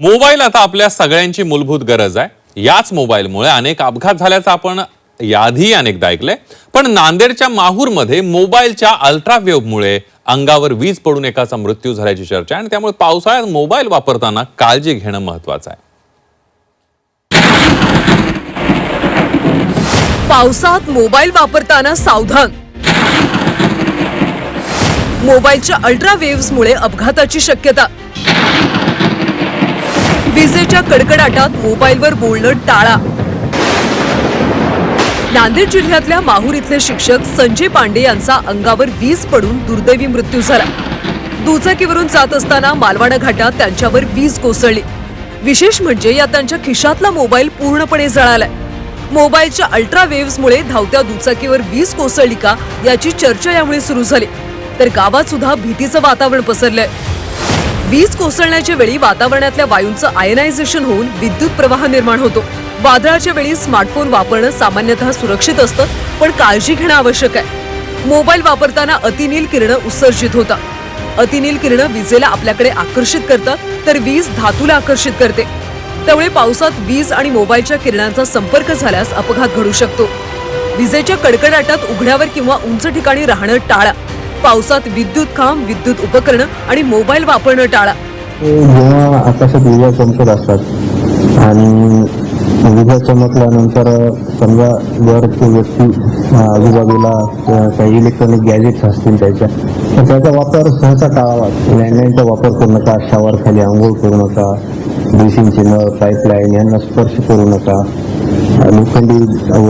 Mobile आता आपल्या सगळ्यांची मूलभूत गरज आहे. याच मोबाईलमुळे अनेक अपघात झाल्याचं आपण याआधी अनेकदा ऐकलंय. पण नांदेडच्या माहूरमध्ये मोबाईलच्या अल्ट्रावेव्हमुळे अंगावर वीज पडून एकाचा मृत्यू झाल्याची चर्चा आहे आणि त्यामुळे पावसाळ्यात मोबाईल वापरताना काळजी घेणं महत्वाचं आहे. पावसात मोबाईल वापरताना सावधान. मोबाईलच्या अल्ट्रावेव्हमुळे अपघाताची शक्यता. विजेच्या कडकडाटात मोबाईलवर बोलणं टाळा. नांदेड जिल्ह्यातल्या माहूर इथले शिक्षक संजय पांडे यांचा अंगावर वीज पडून दुर्दैवी मृत्यू झाला. दुचाकीवरून जात असताना मालवाडा घाटात त्यांच्यावर वीज कोसळली. विशेष म्हणजे या त्यांच्या खिशातला मोबाईल पूर्णपणे जळालाय. मोबाईलच्या अल्ट्रावेव्हमुळे धावत्या दुचाकीवर वीज कोसळली का याची चर्चा यामुळे सुरू झाली. तर गावात सुद्धा भीतीचं वातावरण पसरलंय. वीज कोसळण्याच्या वेळी वातावरणातल्या वायूंचं आयनायझेशन होऊन विद्युत प्रवाह निर्माण होतो. वादळाच्या वेळी स्मार्टफोन वापरणं सामान्यतः सुरक्षित असतं पण काळजी घेणं आवश्यक आहे. मोबाईल वापरताना अतिनील किरणं उत्सर्जित होतात अतिनील किरणं विजेला आपल्याकडे आकर्षित करतात तर वीज धातूला आकर्षित करते. त्यामुळे पावसात वीज आणि मोबाईलच्या किरणांचा संपर्क झाल्यास अपघात घडू शकतो. विजेच्या कडकडाटात उघड्यावर किंवा उंच ठिकाणी राहणं टाळा. पावसात विद्युत खांब विद्युत उपकरणं आणि मोबाईल वापरणं टाळा. जेव्हा आकाशात विजा चमकत असतात आणि विजा चमकल्यानंतर समजा जर ते व्यक्ती आजूबाजूला काही इलेक्ट्रॉनिक गॅजेट्स असतील त्याच्या तर त्याचा वापर सहसा टाळावा लँडलाईनचा वापर करू नका शावर खाली आंघोळ करू नका ड्रेसिंग नळ पाईपलाईन यांना स्पर्श करू नका. लोखंडी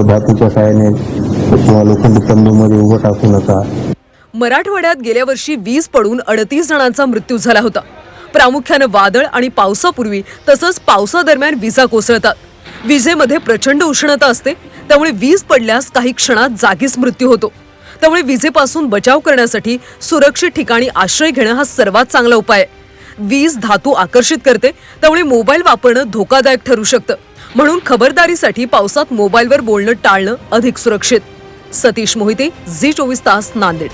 धातूच्या सहाय्याने किंवा लोखंडी तंबूमध्ये उभं टाकू नका. मराठवाड्यात गेल्या वर्षी वीज पडून अडतीस जणांचा मृत्यू झाला होता. प्रामुख्यानं वादळ आणि पावसापूर्वी तसंच पावसादरम्यान विजा कोसळतात. विजेमध्ये प्रचंड उष्णता असते त्यामुळे वीज पडल्यास काही क्षणात जागीच मृत्यू होतो. त्यामुळे विजेपासून बचाव करण्यासाठी सुरक्षित ठिकाणी आश्रय घेणं हा सर्वात चांगला उपाय आहे. वीज धातू आकर्षित करते त्यामुळे मोबाईल वापरणं धोकादायक ठरू शकतं. म्हणून खबरदारीसाठी पावसात मोबाईलवर बोलणं टाळणं अधिक सुरक्षित. सतीश मोहिते झी चोवीस तास नांदेड.